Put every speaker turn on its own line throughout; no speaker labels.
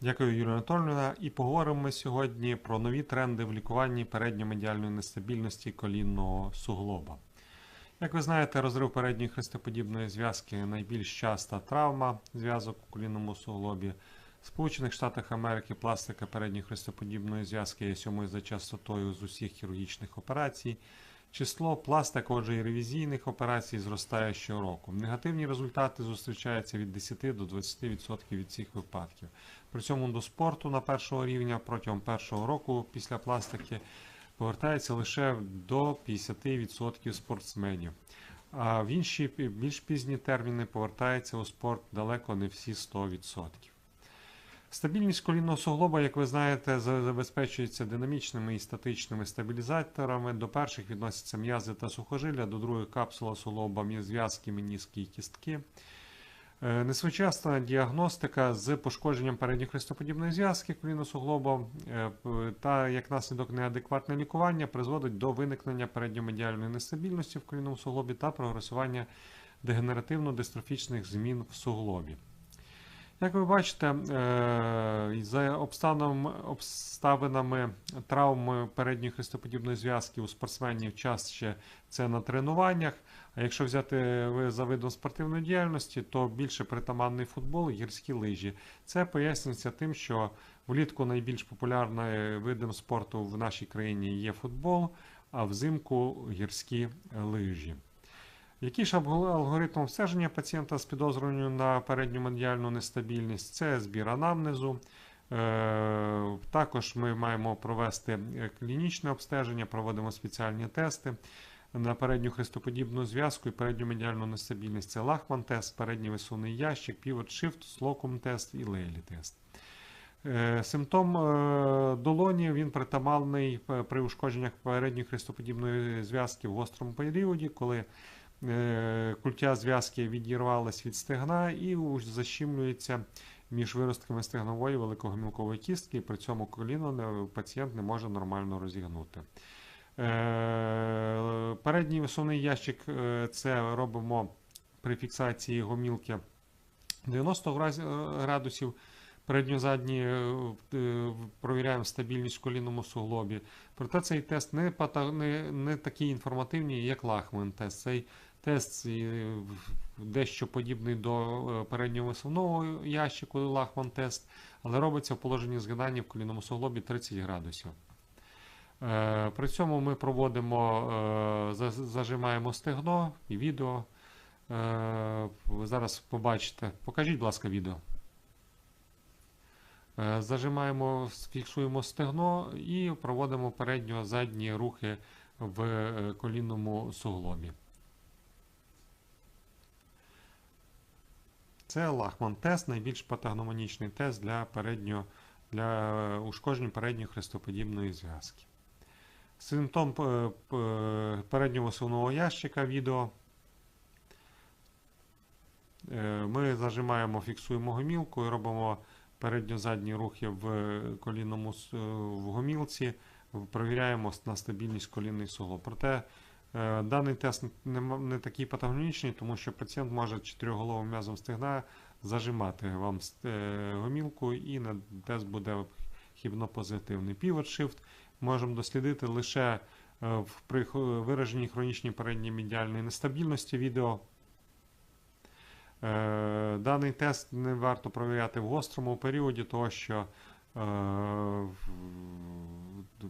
Дякую, Юлія Анатольовна. І поговоримо ми сьогодні про нові тренди в лікуванні передньомедіальної нестабільності колінного суглоба. Як ви знаєте, розрив передньої хрестоподібної зв'язки найбільш часта травма зв'язок у колінному суглобі. В Сполучених Штатах Америки пластика передньої хрестоподібної зв'язки є сьомою за частотою з усіх хірургічних операцій. Число пластик, отже, і ревізійних операцій зростає щороку. Негативні результати зустрічаються від 10 до 20% від цих випадків. При цьому до спорту на першого рівня протягом першого року після пластики повертається лише до 50% спортсменів. А в інші більш пізні терміни повертається у спорт далеко не всі 100%. Стабільність колінного суглоба, як ви знаєте, забезпечується динамічними і статичними стабілізаторами. До перших відносяться м'язи та сухожилля, до других капсула суглоба, зв'язки, меніски і кістки. Е, Несвоєчасна діагностика з пошкодженням передньохрестоподібної зв'язки колінно-суглоба е, та як наслідок неадекватне лікування призводить до виникнення передньомедіальної нестабільності в колінному суглобі та прогресування дегенеративно-дистрофічних змін в суглобі. Як ви бачите, е, за обставинами, обставинами травми передньої хрестоподібної зв'язки у спортсменів частіше це на тренуваннях. А якщо взяти за видом спортивної діяльності, то більше притаманний футбол і гірські лижі. Це пояснюється тим, що влітку найбільш популярним видом спорту в нашій країні є футбол, а взимку гірські лижі. Який ж алгоритм обстеження пацієнта з підозрою на передню медіальну нестабільність? Це збір анамнезу. Е, Також ми маємо провести е, клінічне обстеження, проводимо спеціальні тести на передню хрестоподібну зв'язку і передню медіальну нестабільність. Це Лахман тест, передній висувний ящик, Pivot Shift, Slocum тест і Лейлі тест. Е, Симптом долоні він притаманний при ушкодженнях передньої хрестоподібної зв'язки в гострому періоді, коли культя зв'язки відірвалась від стегна і уж защімлюється між виростками стегнової великогомілкової кістки, і при цьому коліно пацієнт не може нормально розігнути. Е, Передній висувний ящик е, це робимо при фіксації гомілки 90 е, градусів. Передньо-задні е, е, провіряємо стабільність в колінному суглобі. Проте цей тест не, не, не такий інформативний, як Лахман тест. Цей тест е, дещо подібний до е, переднього висувного ящику Лахман тест, але робиться в положенні згинання в колінному суглобі 30 градусів. Е, При цьому ми проводимо, зажимаємо стегно і відео. Зараз побачите. Покажіть, будь ласка, відео. Зажимаємо, фіксуємо стегно і проводимо передньо-задні рухи в колінному суглобі. Це Лахман тест, найбільш патогномонічний тест для, передньо, для е, ушкоджень передньої хрестоподібної зв'язки. Симптом е, переднього сувного ящика відео. Е, Ми зажимаємо, фіксуємо гомілку і робимо передньо-задні рухи в колінному е, в гомілці, провіряємо на стабільність колінний суглоб. Проте е, даний тест не, не такий патогнічний, тому що пацієнт може чотириголовим м'язом стегна зажимати вам е, гомілку і на тест буде хібно позитивний. Pivot Shift можемо дослідити лише е, при вираженій хронічній передній медіальної нестабільності відео. Е, Даний тест не варто провіряти в гострому періоді, тому що е,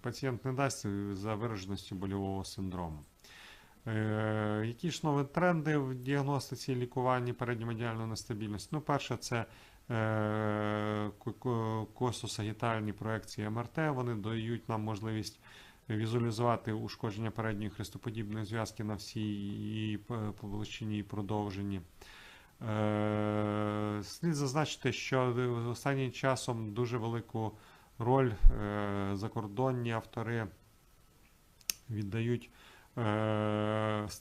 пацієнт не дасть за вираженістю больового синдрому. Е, Які ж нові тренди в діагностиці і лікуванні передньомедіальної нестабільності? Ну, перше, це е, ко- ко- кососагітальні проекції МРТ. Вони дають нам можливість візуалізувати ушкодження передньої хрестоподібної зв'язки на всій її і продовженні. Е, Слід зазначити, що останнім часом дуже велику роль закордонні автори віддають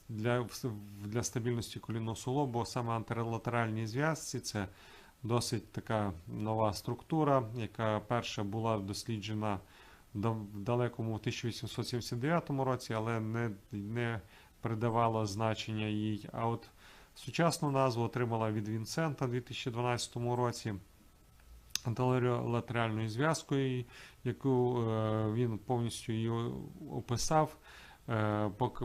для, для стабільності колінного суглобу саме антирелатеральній зв'язці. Це досить така нова структура, яка перша була досліджена в далекому 1879 році, але не, не придавала значення їй. А от Сучасну назву отримала від Вінсента у 2012 році. антилатеральною зв'язкою, яку е, він повністю її описав, е,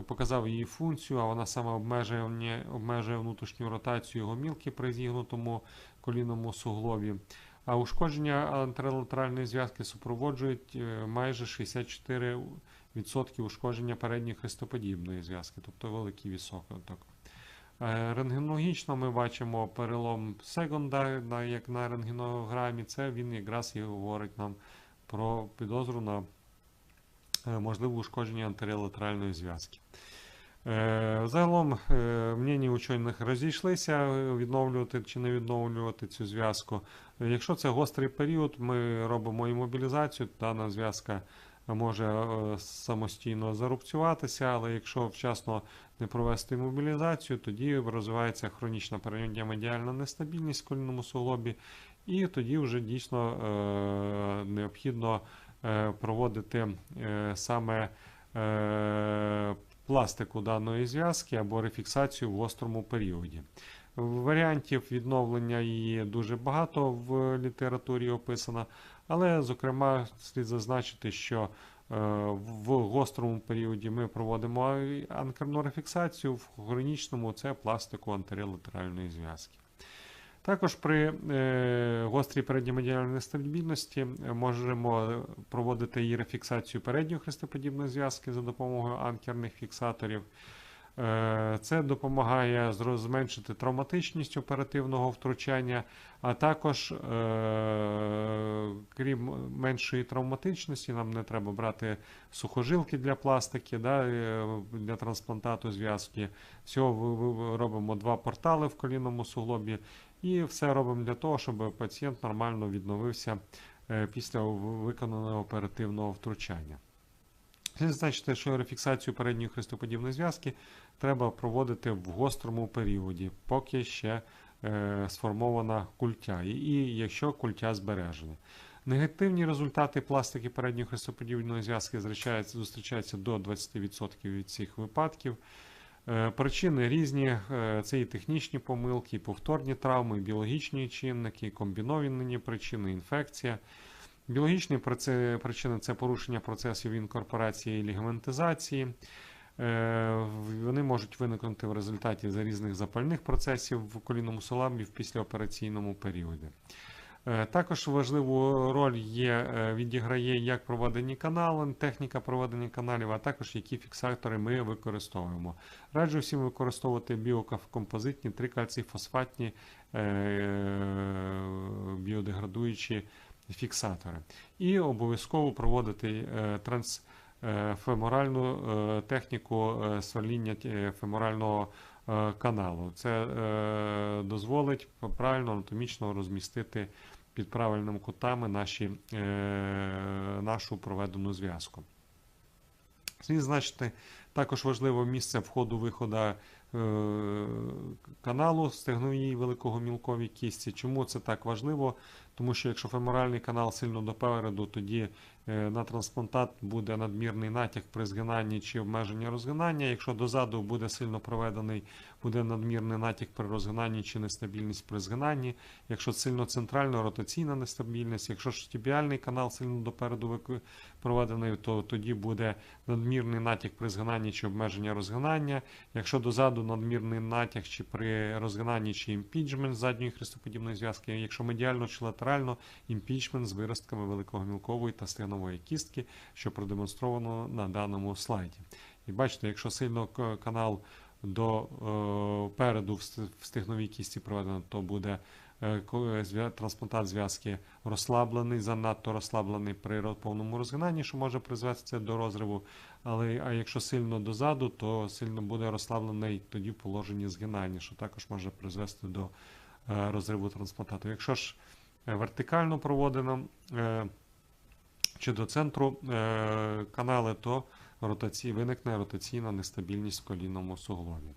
показав її функцію, а вона саме обмежує, обмежує внутрішню ротацію гомілки при зігнутому колінному суглобі. А ушкодження антилатеральної зв'язки супроводжують е, майже 64% ушкодження передньої хрестоподібної зв'язки, тобто великий відсоток. Е, Рентгенологічно ми бачимо перелом секунда, як на рентгенограмі. Це він якраз і говорить нам про підозру на е, можливе ушкодження антирелатеральної зв'язки. Е, Загалом е, мнені учених розійшлися е, відновлювати чи не відновлювати цю зв'язку. Е, Якщо це гострий період, ми робимо імобілізацію, дана зв'язка може е, самостійно зарубцюватися, але якщо вчасно не провести імобілізацію, тоді розвивається хронічна передньомедіальна нестабільність в колінному суглобі, і тоді вже дійсно е, необхідно е, проводити е, саме е, пластику даної зв'язки або рефіксацію в гострому періоді. Варіантів відновлення її дуже багато в літературі описано, але, зокрема, слід зазначити, що е, в гострому періоді ми проводимо анкерну рефіксацію, в хронічному це пластику антирелатеральної зв'язки. Також при е, гострій передньомедіальній нестабільності е, можемо проводити її рефіксацію передньої хрестоподібної зв'язки за допомогою анкерних фіксаторів. Е, Це допомагає зменшити травматичність оперативного втручання, а також, крім меншої травматичності, нам не треба брати сухожилки для пластики, да, для трансплантату зв'язки. Всього робимо два портали в колінному суглобі, і все робимо для того, щоб пацієнт нормально відновився е, після виконаного оперативного втручання. Слід зазначити, що рефіксацію передньої хрестоподібної зв'язки треба проводити в гострому періоді, поки ще е, сформована культя, і, і якщо культя збережена. Негативні результати пластики передньої хрестоподібної зв'язки зустрічаються до 20% від цих випадків. Е, Причини різні: е, це і технічні помилки, і повторні травми, і біологічні чинники, і комбіновані причини, інфекція. Біологічні причини це порушення процесів інкорпорації і лігаментизації. Е, Вони можуть виникнути в результаті різних запальних процесів в колінному суглобі в післяопераційному періоді. Е, Також важливу роль є, е, відіграє як проведені канали, техніка проведення каналів, а також які фіксатори ми використовуємо. Раджу всім використовувати біокомпозитні трикальцифосфатні е, біодеградуючі фіксатори. І обов'язково проводити трансфеморальну техніку сверління е, феморального каналу. Це дозволить правильно анатомічно розмістити під правильними кутами наші, е, нашу проведену зв'язку. Слід значити також важливе місце входу-виходу каналу стегновій великогомілковій кісті. Чому це так важливо? Тому що якщо феморальний канал сильно допереду, тоді е, на трансплантат буде надмірний натяг при згинанні чи обмеження розгинання. Якщо дозаду буде сильно проведений, буде надмірний натяг при розгинанні чи нестабільність при згинанні. Якщо сильно центрально ротаційна нестабільність, якщо ж канал сильно допереду проведений, то тоді буде надмірний натяг при згинанні чи обмеження розгинання. Якщо дозаду надмірний натяг чи при розгинанні чи імпіджмент задньої хрестоподібної зв'язки, якщо медіально чи латерально, імпічмент з виростками великогомілкової та стегнової кістки, що продемонстровано на даному слайді. І бачите, якщо сильно канал до е, переду в ст- стегновій кісті проведено, то буде е, трансплантат зв'язки розслаблений, занадто розслаблений при повному розгинанні, що може призвести до розриву. Але а якщо сильно дозаду, то сильно буде розслаблений тоді в положенні згинання, що також може призвести до е, розриву трансплантату. Якщо ж е, вертикально проводено е, чи до центру канали, то ротацій, виникне ротаційна нестабільність в колінному суглобі.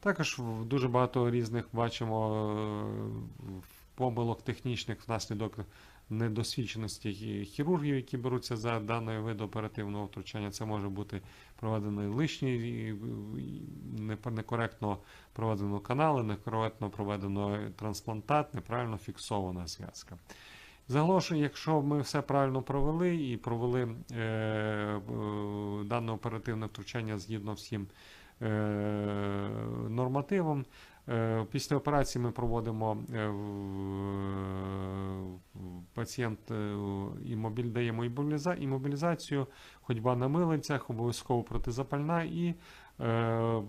Також дуже багато різних бачимо помилок технічних внаслідок недосвідченості хірургів, які беруться за даною виду оперативного втручання. Це може бути проведений лишній, некоректно проведено канали, некоректно проведено трансплантат, неправильно фіксована зв'язка. Загалом, якщо ми все правильно провели і провели е, е, дане оперативне втручання згідно всім е, нормативам, після операції ми проводимо е, пацієнт е, і мобіль, даємо імобілізацію, ходьба на милицях, обов'язково протизапальна і е,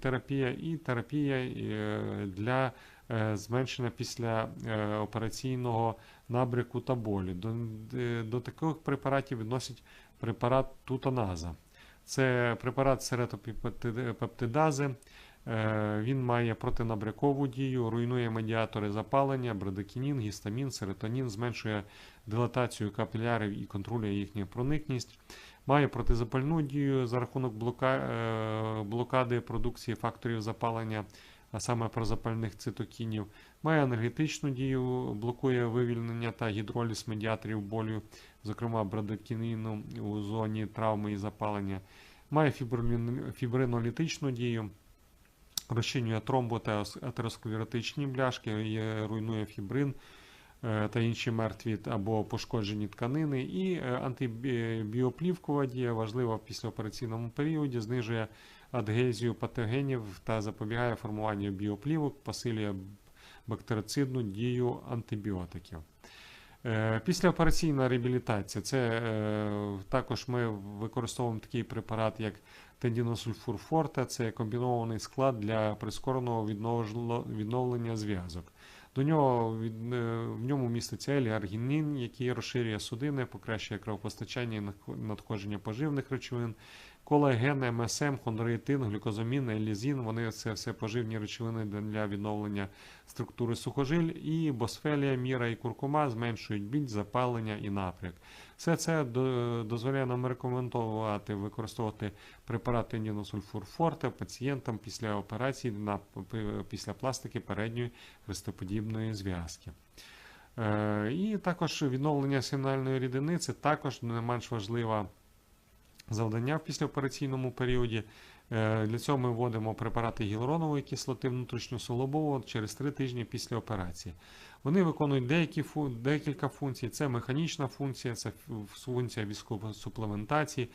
терапія, і терапія е, для е, зменшення після е, операційного набряку та болі. До, е, до таких препаратів відносять препарат тутаназа. Це препарат серетопептидази. Е, Він має протинабрякову дію, руйнує медіатори запалення, брадикінін, гістамін, серотонін, зменшує дилатацію капілярів і контролює їхню проникність. Має протизапальну дію за рахунок е, блокади продукції факторів запалення, а саме прозапальних цитокінів. Має енергетичну дію, блокує вивільнення та гідроліз медіаторів болю, зокрема брадикініну у зоні травми і запалення. Має фібринолітичну дію, розчинює тромбо та ос- атеросклеротичні бляшки, руйнує фібрин е, та інші мертві або пошкоджені тканини. І е, антибіоплівкова дія важлива в післяопераційному періоді, знижує адгезію патогенів та запобігає формуванню біоплівок, посилює бактерицидну дію антибіотиків. Е, Післяопераційна реабілітація. Це е, також ми використовуємо такий препарат, як тендіносульфур форте. Це комбінований склад для прискореного відновлення зв'язок. До нього е, в ньому міститься еліаргінін, який розширює судини, покращує кровопостачання і надходження поживних речовин. Колаген, МСМ, хондроїтин, глюкозамін, елізін вони це все поживні речовини для відновлення структури сухожиль. І босфелія, міра і куркума зменшують біль, запалення і напряг. Все це дозволяє нам рекомендувати використовувати препарат тендіносульфур форте пацієнтам після операції на після пластики передньої хрестоподібної зв'язки. Е, І також відновлення сигнальної рідини це також не менш важлива завдання в післяопераційному періоді. Е, Для цього ми вводимо препарати гіалуронової кислоти внутрішньосолобово через 3 тижні після операції. Вони виконують деякі декілька функцій. Це механічна функція, це функція військовосуплементації,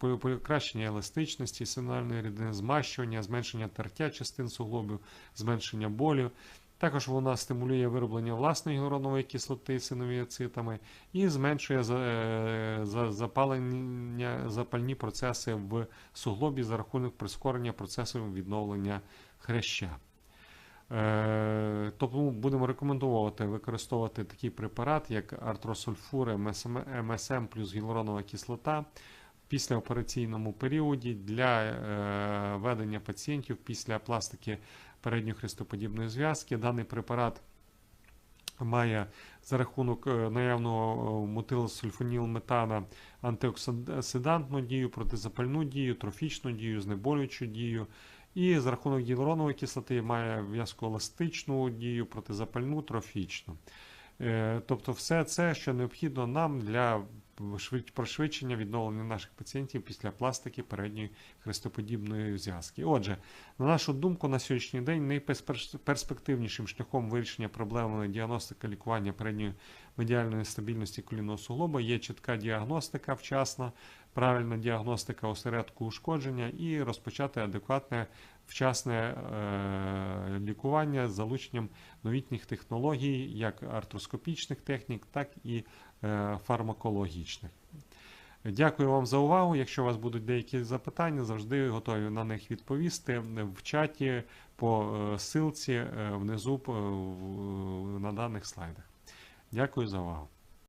покращення еластичності сигнальної рідини, змащування, зменшення тертя частин суглобів, зменшення болю. Також вона стимулює вироблення власної гіалуронової кислоти синовіацитами і зменшує е, за- запалення, запальні процеси в суглобі за рахунок прискорення процесу відновлення хряща. Е, Тому будемо рекомендувати використовувати такий препарат, як артросульфур МСМ, МСМ плюс гіалуронова кислота в післяопераційному періоді для е, ведення пацієнтів після пластики передньохрестоподібної зв'язки. Даний препарат має за рахунок е, наявного мотилсульфонілметана антиоксидантну дію, протизапальну дію, трофічну дію, знеболюючу дію. І за рахунок гіалуронової кислоти має в'язкоеластичну дію, протизапальну, трофічну. Е, Тобто все це, що необхідно нам для пришвидшення відновлення наших пацієнтів після пластики передньої хрестоподібної зв'язки. Отже, на нашу думку, на сьогоднішній день найперспективнішим шляхом вирішення проблеми діагностики лікування передньої медіальної стабільності колінного суглоба є чітка діагностика вчасна, правильна діагностика осередку ушкодження і розпочати адекватне вчасне е, лікування з залученням новітніх технологій, як артроскопічних технік, так і е, фармакологічних. Дякую вам за увагу. Якщо у вас будуть деякі запитання, завжди готові на них відповісти в чаті по е, ссылці е, внизу е, на даних слайдах. Дякую за увагу.